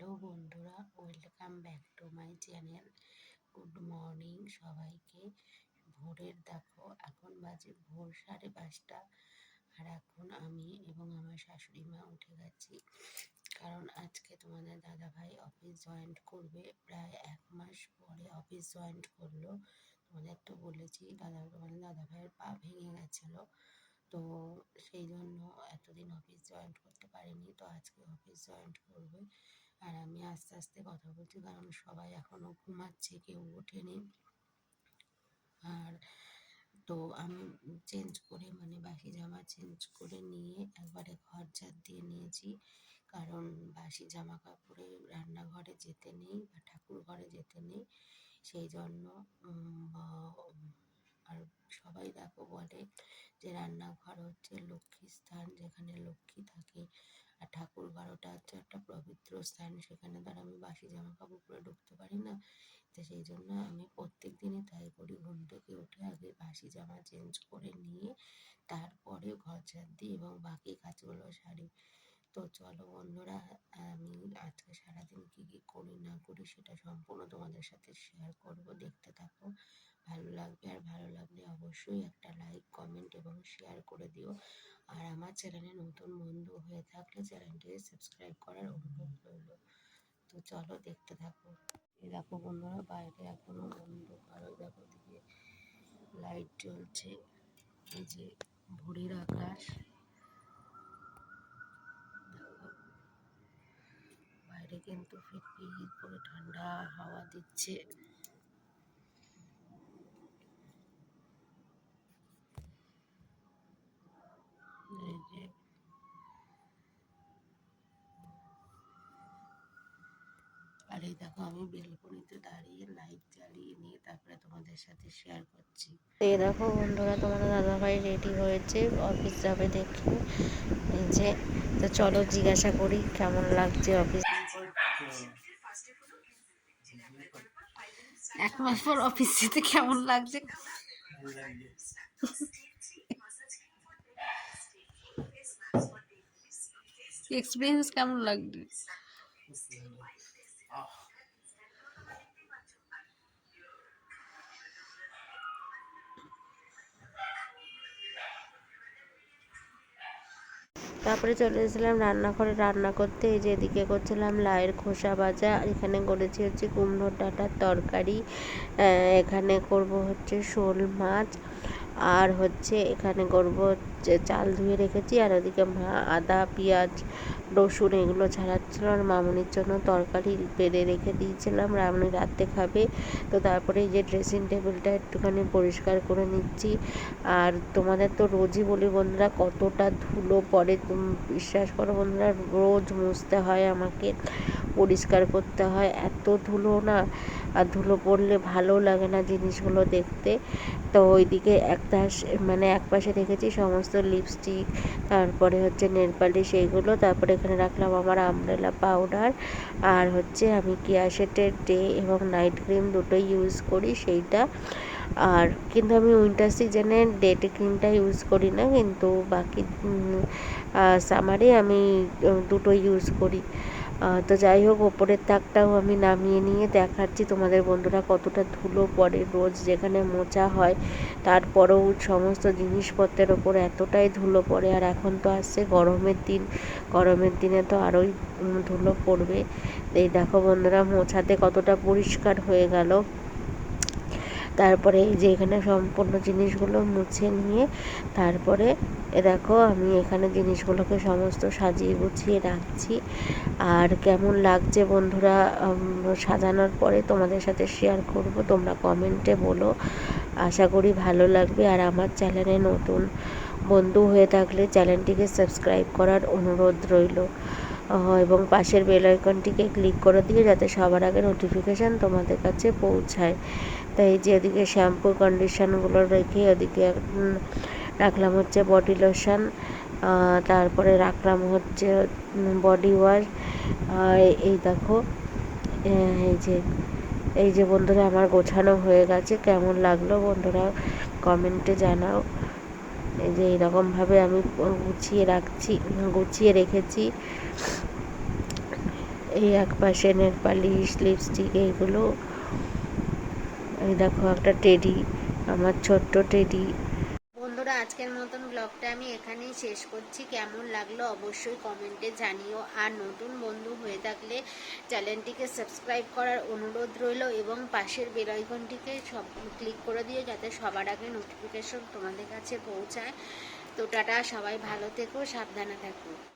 Hello বন্ধুরা, welcome back to my channel. Good morning সবাইকে। ভোরের দেখো, এখন বাজে ভোর সাড়ে পাঁচটা। আর এখন আমি এবং আমার শাশুড়ি মা উঠে গেছি। কারণ আজকে তোমাদের দাদা ভাই অফিস জয়েন্ট করবে। প্রায় এক মাস পরে অফিস জয়েন্ট করল। তোমাদের তো বলেছি, দাদা, তোমাদের দাদা ভাইয়ের পা ভেঙে গেছিল। তো সেই জন্য এতদিন অফিস জয়েন্ট করতে পারিনি। তো আজকে অফিস জয়েন্ট করবে। আর আমি আস্তে আস্তে কথা বলছি, কারণ সবাই এখনও ঘুমাচ্ছে, কেউ ওঠেনি। আর তো আমি চেঞ্জ করে মানে বাসি জামা চেঞ্জ করে নিয়ে একবারে ঘর ঝাড় দিয়ে নিয়েছি। কারণ বাসি জামা কাপড়ে রান্নাঘরে যেতে নেই বা ঠাকুর ঘরে যেতে নেই। সেই জন্য আর সবাই দেখো বলে যে রান্নাঘর হচ্ছে লক্ষ্মীর স্থান, যেখানে লক্ষ্মী থাকে। আর ঠাকুর বারোটা হচ্ছে একটা পবিত্র স্থান, সেখানে ধর আমি বাসি জামা কাপড় পরে ঢুকতে পারি না। তো সেই জন্য আমি প্রত্যেক দিনই তাই করি, ঘুম থেকে উঠে আগে বাসি জামা চেঞ্জ করে নিয়ে তারপরে ঘর ঝাড় দিই এবং বাকি কাজগুলো সারি। তো চলো বন্ধুরা, আমি আজকে সারাদিন কী কী করি না করি সেটা সম্পূর্ণ তোমাদের সাথে শেয়ার করব, দেখতে থাকো। ভালো লাগবে আর ভালো লাগলে অবশ্যই একটা লাইক কমেন্ট এবং শেয়ার করে দিও। আর আমার চ্যানেলে নতুন বন্ধু হয়ে থাকলে চ্যানেলটিকে সাবস্ক্রাইব করার অনুরোধ রইল। তো চলো দেখতে থাকো। এই দেখো বন্ধুরা, বাইরে এখনও বন্ধু অন্ধকার দেখো দিকে লাইট জ্বলছে। এই যে ভোরের আকাশ। বাইরে কিন্তু ফিরফির করে ঠান্ডা হাওয়া দিচ্ছে আর এই দেখো আমি বেলকনিতে দাঁড়িয়ে লাইট জ্বালিয়ে নিয়ে তারপরে তোমাদের সাথে শেয়ার করছি। এই দেখো বন্ধুরা তোমাদের দাদাভাই রেডি হয়েছে অফিস যাবে দেখে। যে তো চলো জিজ্ঞাসা করি কেমন লাগছে অফিস এক মাস পর অফিস যেতে কেমন লাগছে? এক্সপিরিয়েন্স কেমন লাগছে তারপরে চলে এসেছিলাম রান্নাঘরে। রান্না করতে এই যে এদিকে করছিলাম লায়ের খোসা ভাজা, এখানে করেছি হচ্ছে কুমড়োর ডাঁটার তরকারি এখানে করব হচ্ছে শোল মাছ। আর হচ্ছে এখানে করব চাল ধুয়ে রেখেছি, আর ওদিকে মা আদা, পেঁয়াজ, রসুন এগুলো ছাড়াচ্ছিল, আর মামনির জন্য তরকারি বেড়ে রেখে দিয়েছিলাম, রামনি রাত্রে খাবে। তো তারপরে যে ড্রেসিং টেবিলটা একটুখানি পরিষ্কার করে নিচ্ছি। আর তোমাদের তো রোজই বলি বন্ধুরা, কতটা ধুলো পড়ে বিশ্বাস করো বন্ধুরা, রোজ মুছতে হয় আমাকে, পরিষ্কার করতে হয়, এত ধুলো না। আর ধুলো পড়লে ভালো লাগে না জিনিসগুলো দেখতে। তো ওইদিকে একটা মানে এক পাশে রেখেছি সমস্ত লিপস্টিক তারপরে হচ্ছে নেল পালিশ এইগুলো তারপরে এখানে রাখলাম আমার আমব্রেলা পাউডার আর হচ্ছে আমি কেয়াশেটের ডে এবং নাইট ক্রিম দুটোই ইউজ করি সেইটা। আর কিন্তু আমি উইন্টার সিজনে ডেট ক্রিমটা ইউজ করি না, কিন্তু বাকি সামারে আমি দুটো ইউজ করি। তো যাই হোক, ওপরের তাকটাও আমি নামিয়ে নিয়ে দেখাচ্ছি তোমাদের বন্ধুরা কতটা ধুলো পড়ে রোজ যেখানে মোচা হয়। তারপরেও সমস্ত জিনিসপত্রের ওপর এতটাই ধুলো পড়ে, আর এখন তো আসছে গরমের দিন। গরমের দিনে তো আরোই ধুলো পড়বে। এই দেখো বন্ধুরা, মোছাতে কতটা পরিষ্কার হয়ে গেল। তারপরে এই যে এখানে সম্পূর্ণ জিনিসগুলো মুছে নিয়ে তারপরে এ দেখো আমি এখানে জিনিসগুলোকে সমস্ত সাজিয়ে গুছিয়ে রাখছি। আর কেমন লাগছে বন্ধুরা সাজানোর পরে তোমাদের সাথে শেয়ার করব, তোমরা কমেন্টে বলো। আশা করি ভালো লাগবে। আর আমার চ্যানেলে নতুন বন্ধু হয়ে থাকলে চ্যানেলটিকে সাবস্ক্রাইব করার অনুরোধ রইল। এবং পাশের বেল আইকনটিকে ক্লিক করে দিয়ে যাতে সবার আগে নোটিফিকেশান তোমাদের কাছে পৌঁছায়। তাই যে এদিকে শ্যাম্পু কন্ডিশনগুলো রেখে ওদিকে রাখলাম হচ্ছে বডি লোশন তারপরে রাখলাম হচ্ছে বডি ওয়াশ আর এই দেখো এই যে এই যে বন্ধুরা আমার গোছানো হয়ে গেছে, কেমন লাগল বন্ধুরা কমেন্টে জানাও। এই যে এইরকমভাবে আমি গুছিয়ে রাখছি, গুছিয়ে রেখেছি। এই এক পাশে নেল পালিশ লিপস্টিক এইগুলো। এই দেখো একটা টেডি আমার ছোট্ট টেডি বন্ধুরা, আজকের মতন ব্লগটা আমি এখানেই শেষ করছি। কেমন লাগল অবশ্যই কমেন্টে জানিও। আর নতুন বন্ধু হয়ে থাকলে চ্যানেলটিকে সাবস্ক্রাইব করার অনুরোধ রইল এবং পাশের বেলাইকনটিকে সব ক্লিক করে দিও যাতে সবার আগে নোটিফিকেশন তোমাদের কাছে পৌঁছায়। তো টাটা, সবাই ভালো থেকো, সাবধানে থাকো।